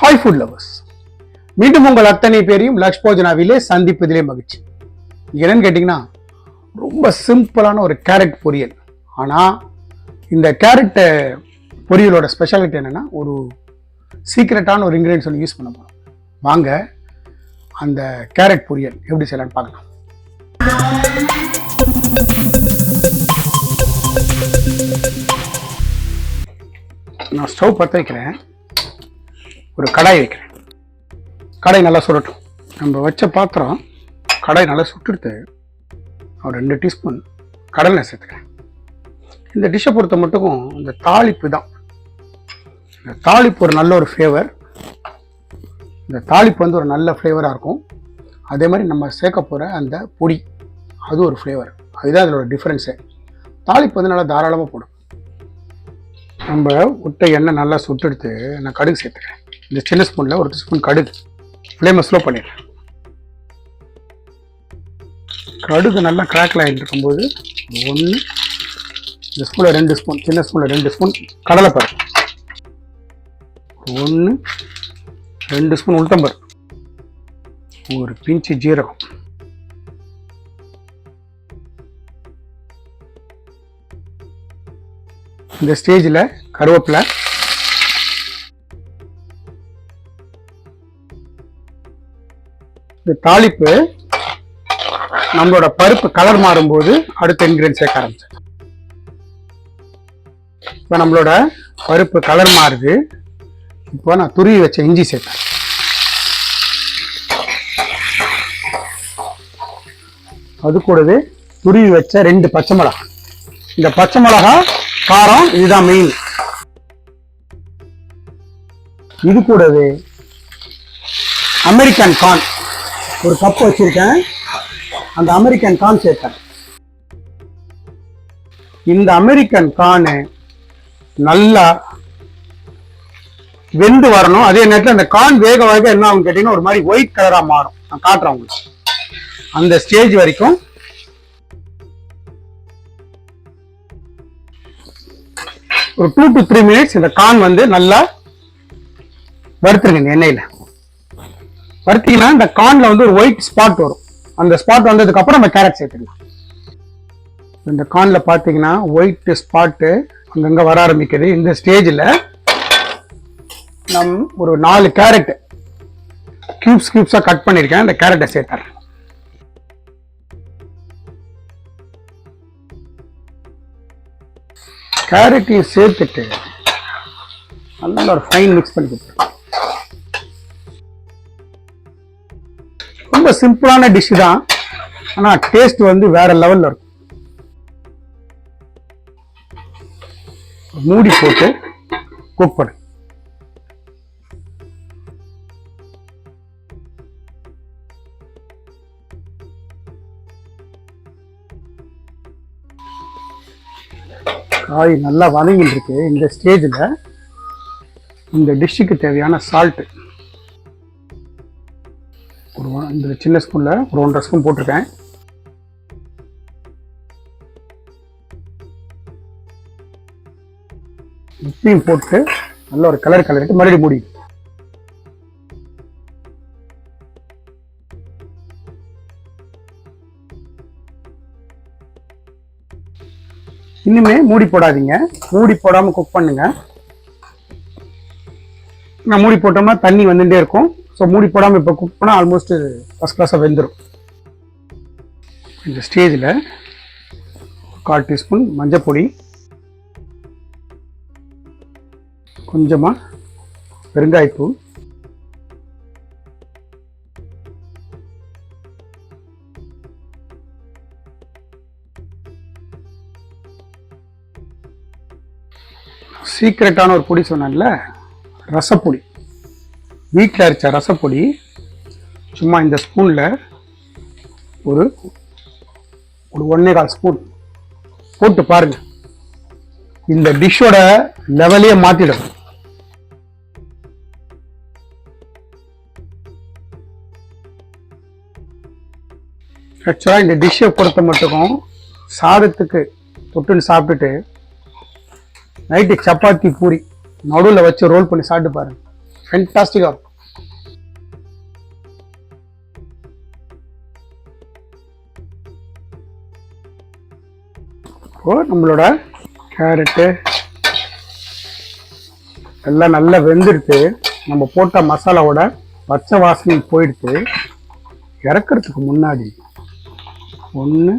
Hi food lovers மீண்டும் உங்கள் அத்தனை பேரையும் லக்ஷ் போஜனாவிலே சந்திப்பதிலே மகிழ்ச்சி. என்னன்னு கேட்டிங்கன்னா ரொம்ப சிம்பிளான ஒரு கேரட் பொரியல். ஆனால் இந்த கேரட்டை பொரியலோட ஸ்பெஷாலிட்டி என்னென்னா ஒரு சீக்ரெட்டான ஒரு இன்க்ரீடியன்ஸ் ஒன்று யூஸ் பண்ண போகிறோம் வாங்க அந்த கேரட் பொரியல் எப்படி செய்யலான்னு பார்க்கலாம். நான் ஸ்டவ் பற்ற வைக்கிறேன். ஒரு கடாய் வைக்கிறேன். கடாய் நல்லா சுடட்டும். நம்ம வச்ச பாத்திரம் கடாய் நல்லா சுட்டுடுத்து ஒரு ரெண்டு டீஸ்பூன் கடலை சேர்த்துக்கிறேன். இந்த டிஷ்ஷை பொறுத்த மட்டும் இந்த தாளிப்பு தான். இந்த தாளிப்பு ஒரு நல்ல ஒரு ஃப்ளேவர் இந்த தாளிப்பு வந்து ஒரு நல்ல ஃப்ளேவராக இருக்கும். அதே மாதிரி நம்ம சேர்க்க போகிற அந்த பொடி அது ஒரு ஃப்ளேவர் அதுதான் அதோட டிஃப்ரென்ஸு தாளிப்பு வந்து நல்லா தாராளமாக போடும். நம்ம விட்ட எண்ணெய் நல்லா சுட்டெடுத்து நான் கடுகு சேர்த்துக்கிறேன். இந்த சின்ன ஸ்பூனில் ஒரு ஸ்பூன் கடுகு. ஃப்ளேமை ஸ்லோ பண்ணிடுறேன் கடுகு நல்லா கிராக்கில் ஆகிட்டு இருக்கும்போது ஒன்று இந்த ஸ்பூனில் ரெண்டு ஸ்பூன் சின்ன ஸ்பூனில் ரெண்டு ஸ்பூன் கடலைப்பருப்பு. ஒன்று ரெண்டு ஸ்பூன் உளுத்தம்பருப்பு. ஒரு பிஞ்சு ஜீரகம். இந்த ஸ்டேஜில் கருவேப்பிலை இந்த தாளிப்பு நம்மளோட பருப்பு கலர் மாறும்போது அடுத்த இன்கிரியன்ட் சேர்க்க ஆரம்பிச்சு. இப்போ நம்மளோட பருப்பு கலர் மாறுது. இப்போ நான் துருவி வச்ச இஞ்சி சேர்த்தேன். அது கூடவே துருவி வச்ச ரெண்டு பச்சை மிளகா. இந்த பச்சை மிளகா காரம் இதுதான் மெயின் இது கூடவே அமெரிக்கன் கார்ன் ஒரு கப் வச்சிருக்கேன். அந்த அமெரிக்கன் கான் சேர்த்தேன். இந்த அமெரிக்கன் கானு நல்லா வெந்து வரணும். அதே நேரத்தில் அந்த கான் வேக வேக என்ன ஆகும் கேட்டீங்கன்னா ஒரு மாதிரி ஒயிட் கலராக மாறும். நான் காட்டுறேன் உங்களுக்கு. அந்த ஸ்டேஜ் வரைக்கும். ஒரு டூ டு த்ரீ மினிட்ஸ் இந்த கான் வந்து நல்லா வறுத்துருங்க எண்ணெயில். பருத்திங்கன்னா இந்த கார்னில் வந்து ஒரு ஒயிட் ஸ்பாட் வரும். அந்த ஸ்பாட் வந்ததுக்கு அப்புறம் நம்ம கேரட் சேர்த்துக்கலாம். இந்த கார்ன்ல பாத்தீங்கன்னா ஒயிட் ஸ்பாட்டு அங்கங்க வர ஆரம்பிக்குது. இந்த ஸ்டேஜில் நம் ஒரு நாலு கேரட் கியூப்ஸ் கியூப்ஸாக கட் பண்ணியிருக்கேன். அந்த கேரட்டை சேர்த்துறேன். கேரட்டையும் சேர்த்துட்டு நல்லா ஒரு ஃபைன் மிக்ஸ் பண்ணி கொடுத்துருக்கேன். ரொம்ப சிம்பிளான டிஷ் தான். ஆனால் டேஸ்ட் வந்து வேற லெவலில் இருக்கும். மூடி போட்டு குக் பண்ணு. காய் நல்லா வதங்கிட்டு இருக்கு. இந்த ஸ்டேஜில் இந்த டிஷ்ஷுக்கு தேவையான சால்ட்டு ஒரு இந்த சின்ன ஸ்பூனில் ஒரு ஒன்றரை ஸ்பூன் போட்டிருக்கேன். உப்பையும் போட்டு நல்ல ஒரு கலர் கலருக்கு மறுபடியும் மூடி. இன்னுமே மூடி போடாதீங்க. மூடி போடாமல் குக் பண்ணுங்க. நான் மூடி போட்டோம்னா தண்ணி வந்துட்டே இருக்கும். ஸோ மூடி போடாமல் இப்போ குக் பண்ணால் ஆல்மோஸ்ட் ஃபஸ்ட் கிளாஸாக வெந்துடும் இந்த ஸ்டேஜில் கால் டீஸ்பூன் மஞ்சப்பொடி கொஞ்சமாக பெருங்காயத்தூள் சீக்ரெட்டான ஒரு பொடி சொன்னேன்ல ரசப்பொடி. வீட்டில் அரைச்ச ரசப்பொடி சும்மா இந்த ஸ்பூனில் ஒரு ஒரு ஒன்னே கால் ஸ்பூன் போட்டு பாருங்க. இந்த டிஷ்ஷோட லெவலே மாற்றிடும் ஆக்சுவலாக இந்த டிஷ்ஷை பொறுத்த மட்டுக்கும் சாதத்துக்கு தொட்டுன்னு சாப்பிட்டுட்டு நைட்டு சப்பாத்தி பூரி நடுவில் வச்சு ரோல் பண்ணி சாப்பிட்டு பாருங்க. ஃபென்டாஸ்டிக்காக இருக்கும் இப்போ நம்மளோட கேரட்டு எல்லாம் நல்லா வெந்துடுத்து நம்ம போட்ட மசாலாவோட பச்சை வாசனை போயிடுத்து இறக்கிறதுக்கு முன்னாடி ஒன்று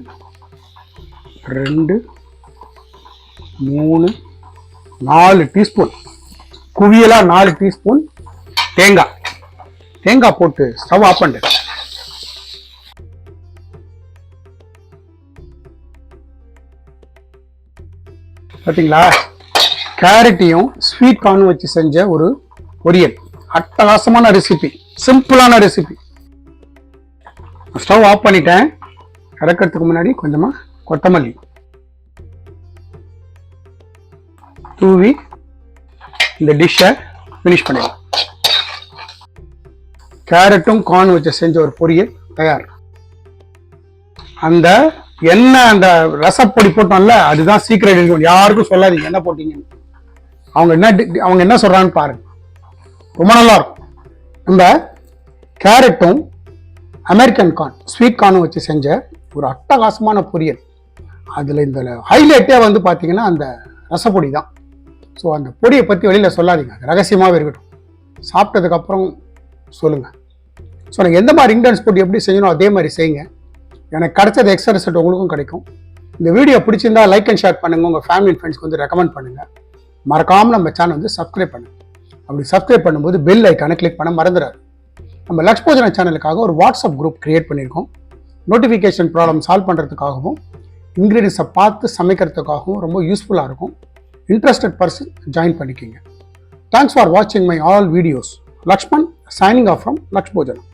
ரெண்டு மூணு நாலு டீஸ்பூன் குவியலாக நாலு டீஸ்பூன் தேங்காய் தேங்காய் போட்டு ஸ்டவ் ஆஃப் பண்ணு பார்த்தீங்களா கேரட்டையும் ஸ்வீட் கார்னும் வச்சு செஞ்ச ஒரு பொரியல். அட்டகாசமான ரெசிபி சிம்பிளான ரெசிபி ஸ்டவ் ஆஃப் பண்ணிட்டேன். இறக்கிறதுக்கு முன்னாடி கொஞ்சமா கொத்தமல்லி. தூவி இந்த டிஷ்ஷை ஃபினிஷ் பண்ணிடலாம். கேரட்டும் கார்ன் வச்சு செஞ்ச ஒரு பொரியல் தயார். அந்த என்ன அந்த ரசப்பொடி போட்டோம்ல அதுதான் சீக்கிரம் இருக்கும் யாருக்கும் சொல்லாதீங்க என்ன போட்டீங்கன்னு. அவங்க என்ன டி- அவங்க என்ன சொல்றான்னு பாருங்க. ரொம்ப நல்லா இருக்கும் நம்ம கேரட்டும் அமெரிக்கன் கார்ன் ஸ்வீட் கார்னும் வச்சு செஞ்ச ஒரு அட்டகாசமான பொரியல். அதில் இந்த ஹைலைட்டே வந்து பார்த்தீங்கன்னா அந்த ரசப்பொடி தான். ஸோ அந்த பொடியை பற்றி வெளியில் சொல்லாதீங்க. அது ரகசியமாகவே இருக்கட்டும். சாப்பிட்டதுக்கப்புறம் சொல்லுங்கள் ஸோ எனக்கு எந்த மாதிரி இன்டர்ன்ஸ் போட்டு எப்படி செய்யணும் அதே மாதிரி செய்யுங்க. எனக்கு கிடைச்சது எக்ஸ்ட்ரா ரிசல்ட் உங்களுக்கும் கிடைக்கும். இந்த வீடியோ பிடிச்சிருந்தா லைக் அண்ட் ஷேர் பண்ணுங்கள் உங்கள் ஃபேமிலி ஃப்ரெண்ட்ஸ்க்கு வந்து ரெக்கமெண்ட் பண்ணுங்கள் மறக்காமல் நம்ம சேனல் வந்து சப்ஸ்கிரைப் பண்ணுங்கள் அப்படி சப்ஸ்கிரைப் பண்ணும்போது பெல் ஐக்கானை கிளிக் பண்ண மறந்துடாது. நம்ம லக்ஷ்போஜன சேனலுக்காக ஒரு வாட்ஸ்அப் குரூப் கிரியேட் பண்ணியிருக்கோம். நோட்டிஃபிகேஷன் ப்ராப்ளம் சால்வ் பண்ணுறதுக்காகவும் இன்க்ரீடியன்ஸை பார்த்து சமைக்கிறதுக்காகவும் ரொம்ப யூஸ்ஃபுல்லாக இருக்கும். இன்ட்ரெஸ்டட் பர்சன் ஜாயின் பண்ணிக்கிங்க. தேங்க்ஸ் ஃபார் வாட்சிங் my all videos Lakshman signing off from Lakshbhojanam